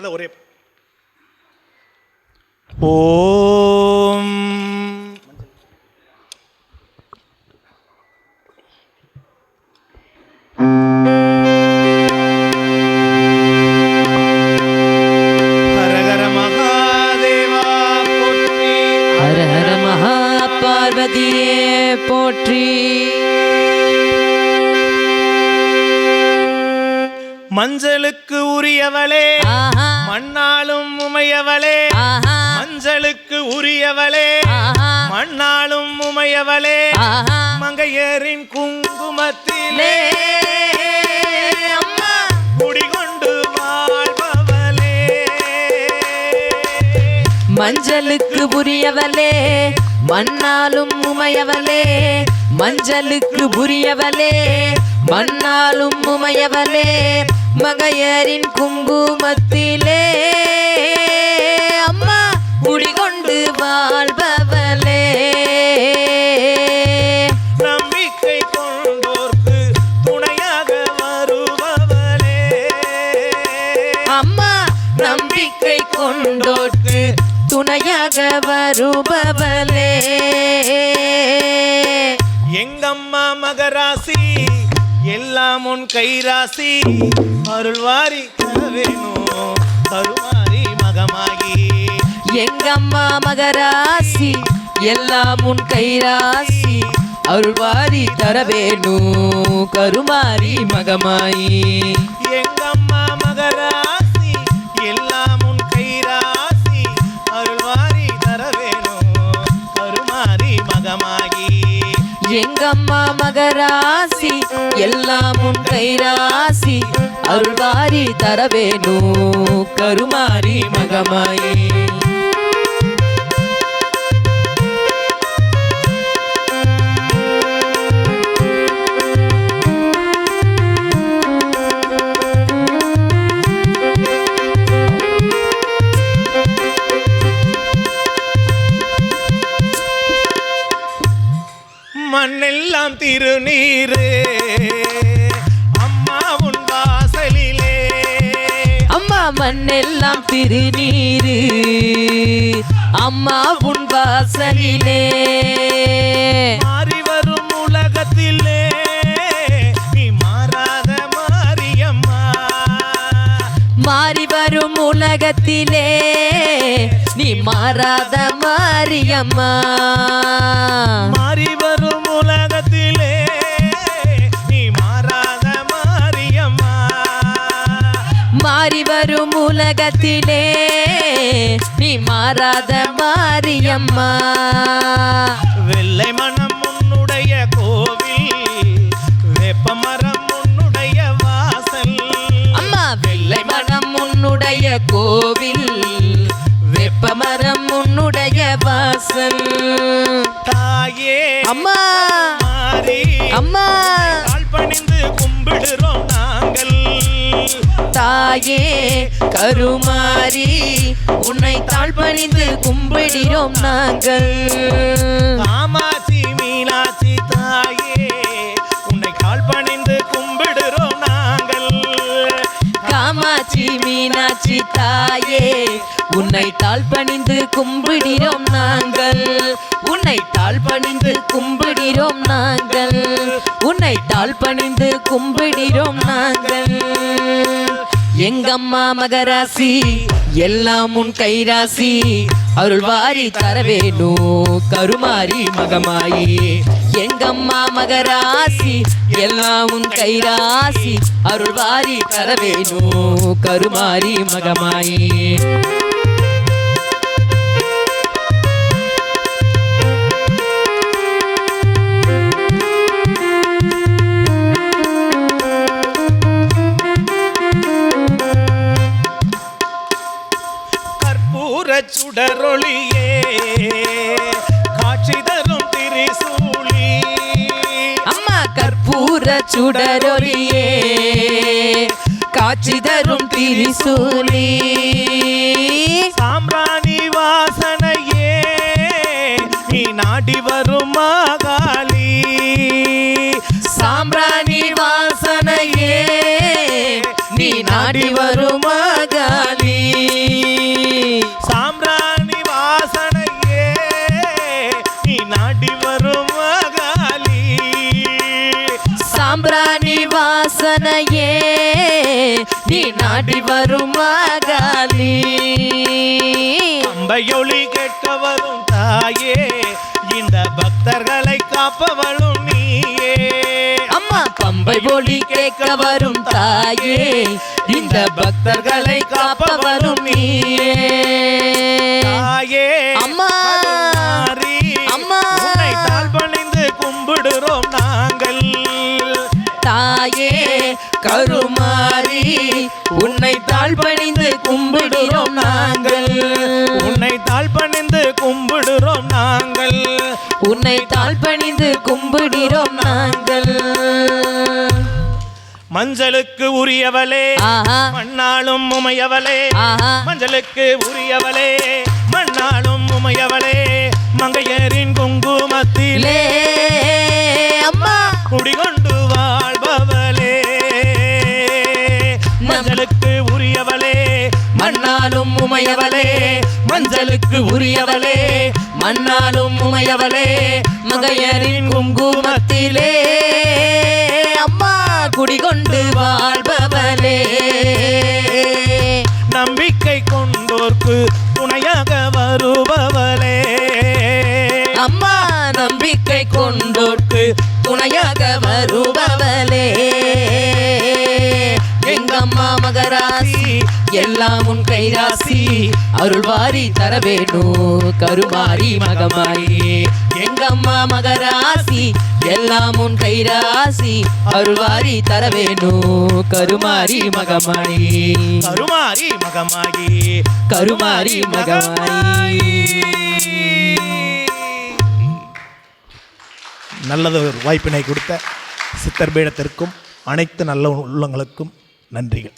அந்த ஒரே ஓம். போற்றி. மஞ்சளுக்கு உரியவளே. ஆஹா. மண்ணாலும் உமையவளே. மஞ்சளுக்கு உரியவளே. மண்ணாலும் உமையவளே. மங்கையரின் குங்குமத்திலே. அம்மா குடிகொண்டு வாழ்பவளே. மஞ்சளுக்கு புரியவளே மண்ணாலும் உமையவளே. மஞ்சளுக்கு புரியவளே மண்ணாலும் உமையவளே. மகையரின் குங்குமத்திலே அம்மா குடிகொண்டு வாழ்பவளே. நம்பிக்கை கொண்டோர்க்கு துணையாக வருபவளே. அம்மா நம்பிக்கை கொண்டோர்க்கு துணையாக வருபவளே. எங்கம்மா மகராசி எல்லாம் உன் கைராசி. அருள்வாரி தரவேணும் கருமாரி மகமாகி. எங்கம்மா மகராசி எல்லாம் உன் கைராசி. அருள்வாரி தரவேணும் கருமாரி மகமாயி. எங்கம்மா மகராசி எங்கம்மா மகராசி? எல்லாம் உன் கைராசி. அருள்வாரி தரவேணு. கருமாரி மகமாயே. மண்ணெல்லாம் திருநீரு. அம்மா உன் வாசலிலே. அம்மா மண்ணெல்லாம் திருநீரு. அம்மா உன் வாசலிலே. மாறி வரும் உலகத்திலே. மாறி வரும் உலகத்திலே. நீ மாறாத மாரியம்மா. மாறி வரும் உலகத்திலே. நீ மாறாத மாரியம்மா. மாறி வரும் உலகத்திலே. நீ மாறாத மாரியம்மா. வெள்ளை மனம் உன்னுடைய கோவில் உன்னுடைய கோவில் வெப்பமரம் உன்னுடைய வாசல். தாயே அம்மா அம்மா. பணிந்து கும்பிடுறோம் நாங்கள். தாயே கருமாரி உன்னை தாழ் பணிந்து கும்பிடுகிறோம் நாங்கள். காமாட்சி மீனாட்சி தாயே மீனாட்சி தாயே? உன்னை தாழ் பணிந்து கும்பிடிறோம் நாங்கள். உன்னை தாழ் பணிந்து கும்பிடிறோம் நாங்கள். உன்னை தாழ் பணிந்து கும்பிடிறோம் நாங்கள். எங்கம்மா மகராசி? எல்லாம் உன் கைராசி. அருள் வாரி தரவேணு கருமாரி மகமாயி. எங்கம்மா மகராசி? எல்லாம் உன் கைராசி. அருள் வாரி தரவேணு கருமாரி மகமாயி. கற்பூர சுடரொலியே காட்சி தரும் திரிசூலி. சாம்பிராணி வாசனையே நீ நாடி வரும் மாகாளி. சாம்பிராணி வாசனையே நீ நாடி வரும் வாசனையே நீ நாடி வரும் மாகாளி அம்பையொலி கேட்க வரும் தாயே இந்த பக்தர்களை காப்பவளும் நீயே. அம்மா பம்பை ஒளி கேட்க வரும் தாயே இந்த பக்தர்களை காப்ப வரும் நீயே. தாயே கருமாரி உன்னை தாழ்பணிந்து கும்பிடுறோம் நாங்கள். உன்னை தாழ் பணிந்து கும்பிடுறோம் நாங்கள். உன்னை தாழ்பணிந்து கும்பிடுறோம் நாங்கள். மஞ்சளுக்கு உரியவளே ஆஹா. மண்ணாளும் உமையவளே மஞ்சளுக்கு உரியவளே மண்ணாளும் உமையவளே மங்கையரின் குங்குமத்திலே. அம்மா. குடிகொண்டு மஞ்சளுக்கு உரியவளே மண்ணாலும் உமையவளே மஞ்சளுக்கு உரியவளே மண்ணாலும் உமையவளே மகையரின் குங்குமத்திலே. அம்மா குடிகொண்டு வாழ் எல்லாம் உன் கைராசி. அருள்வாரி தர வேணும் கருமாரி மகமாயி. எங்கம்மா மகராசி? எல்லாம் உன் கைராசி. அருள்வாரி தர வேணும் கருமாரி மகமாயி. கருமாரி மகமாகி கருமாரி மகமாயி. நல்லது ஒரு வாய்ப்பினை கொடுத்த சித்தர் பீடத்திற்கும் அனைத்து நல்ல உள்ளங்களுக்கும் நன்றிகள்.